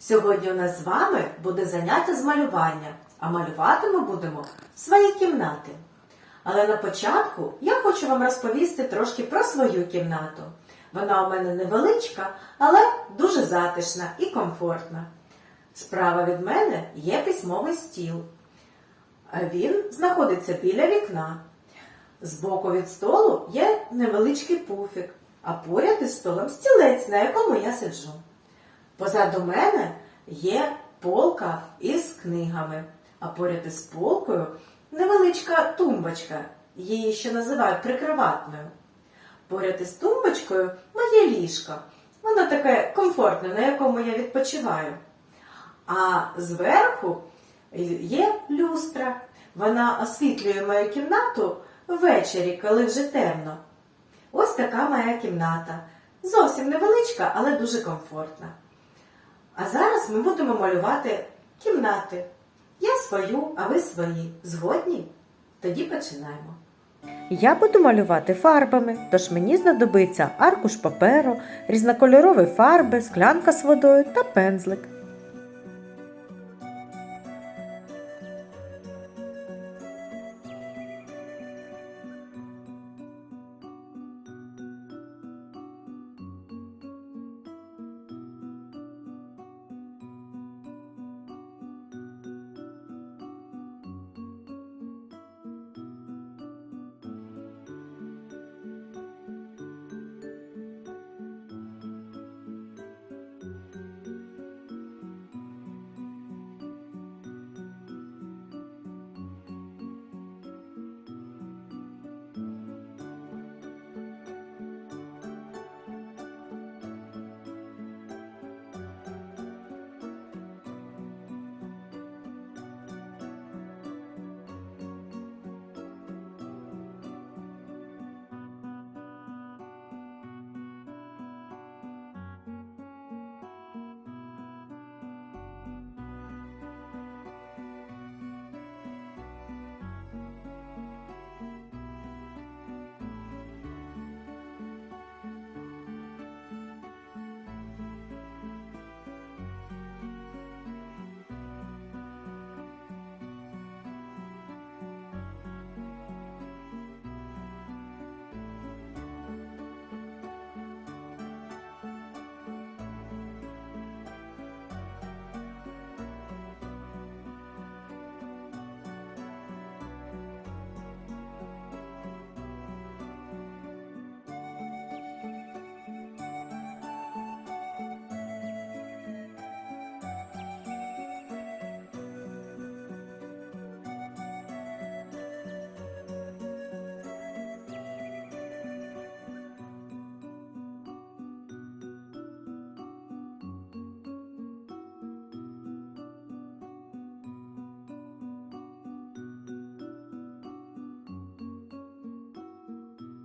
Сьогодні у нас з вами буде заняття з малювання, а малювати ми будемо в своїй кімнаті. Але на початку я хочу вам розповісти трошки про свою кімнату. Вона у мене невеличка, але дуже затишна і комфортна. Справа від мене є письмовий стіл. Він знаходиться біля вікна. Збоку від столу є невеличкий пуфік, а поряд із столом стілець, на якому я сиджу. Позаду мене є полка із книгами, а поряд із полкою невеличка тумбочка, її ще називають прикриватною. Поряд із тумбочкою моє ліжко. Воно таке комфортне, на якому я відпочиваю. А зверху є люстра. Вона освітлює мою кімнату ввечері, коли вже темно. Ось така моя кімната. Зовсім невеличка, але дуже комфортна. А зараз ми будемо малювати кімнати. Я свою, а ви свої. Згодні? Тоді починаємо. Я буду малювати фарбами, тож мені знадобиться аркуш паперу, різнокольорові фарби, склянка з водою та пензлик.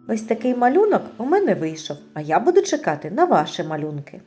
Ось такий малюнок у мене вийшов, а я буду чекати на ваші малюнки.